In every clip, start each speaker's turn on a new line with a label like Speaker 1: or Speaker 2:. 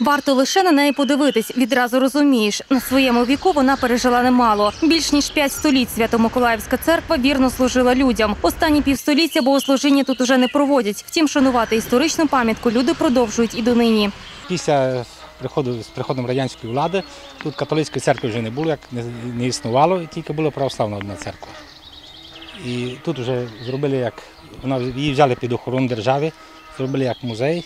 Speaker 1: Варто лише на неї подивитись. Відразу розумієш, на своєму віку вона пережила немало. Більш ніж п'ять століть Свято-Миколаївська церква вірно служила людям. Останні півстоліття богослужіння тут уже не проводять. Втім, шанувати історичну пам'ятку люди продовжують і донині.
Speaker 2: Після приходу з приходом радянської влади тут католицької церкви вже не було, як не, існувало, тільки була православна одна церква. І тут вже зробили як вона її взяли під охорону держави, зробили як музей,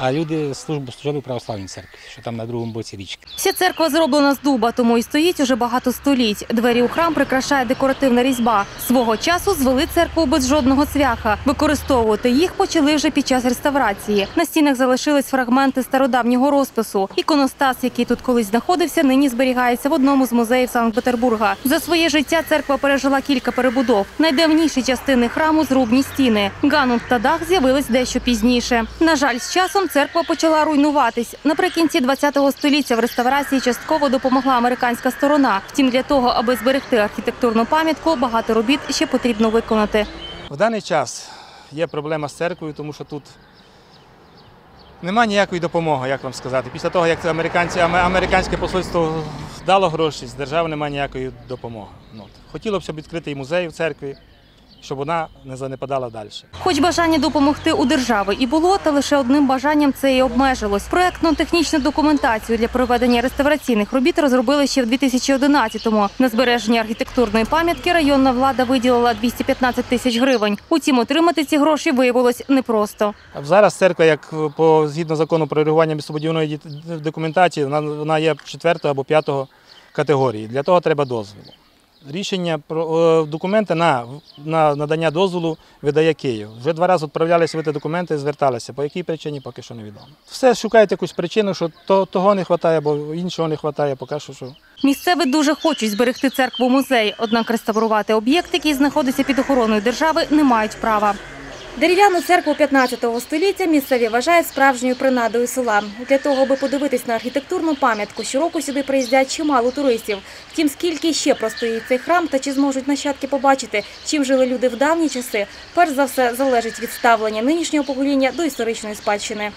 Speaker 2: а люди службу служили в православній церкві, що там на другому боці річки.
Speaker 1: Вся церква зроблена з дуба, тому і стоїть уже багато століть. Двері у храм прикрашає декоративна різьба. Свого часу звели церкву без жодного цвяха. Використовувати їх почали вже під час реставрації. На стінах залишились фрагменти стародавнього розпису. Іконостас, який тут колись знаходився, нині зберігається в одному з музеїв Санкт-Петербурга. За своє життя церква пережила кілька перебудов. Найдавніші частини храму зрубні стіни. Ганут та дах з'явились дещо пізніше. На жаль, з часом церква почала руйнуватись. Наприкінці ХХ століття в реставрації частково допомогла американська сторона. Втім, для того, аби зберегти архітектурну пам'ятку, багато робіт ще потрібно виконати.
Speaker 3: В даний час є проблема з церквою, тому що тут немає ніякої допомоги, як вам сказати. Після того, як американці, американське посольство дало гроші, з держави немає ніякої допомоги. Ну, от. Хотіло б, відкрити і музей в церкві, щоб вона не занепадала далі.
Speaker 1: Хоч бажання допомогти у держави і було, та лише одним бажанням це і обмежилось. Проектно-технічну документацію для проведення реставраційних робіт розробили ще в 2011-му. На збереження архітектурної пам'ятки районна влада виділила 215 тисяч гривень. Утім, отримати ці гроші виявилось непросто.
Speaker 3: Зараз церква, як по згідно закону про регулювання містобудівної документації, вона, вона є четвертого або п'ятого категорії. Для того треба дозволу. Рішення про е, документи на, на надання дозволу видає Київ. Вже два рази відправлялися вити документи, зверталися. По якій причині поки що невідомо. Все шукають якусь причину, що то, того не вистачає, або іншого не вистачає, поки що. що.
Speaker 1: Місцеві дуже хочуть зберегти церкву музей, однак реставрувати об'єкт, який знаходиться під охороною держави, не мають права. Дерев'яну церкву 15 століття місцеві вважають справжньою принадою села. Для того, аби подивитись на архітектурну пам'ятку, щороку сюди приїздять чимало туристів. Втім, скільки ще простоїть цей храм та чи зможуть нащадки побачити, чим жили люди в давні часи, перш за все залежить від ставлення нинішнього покоління до історичної спадщини.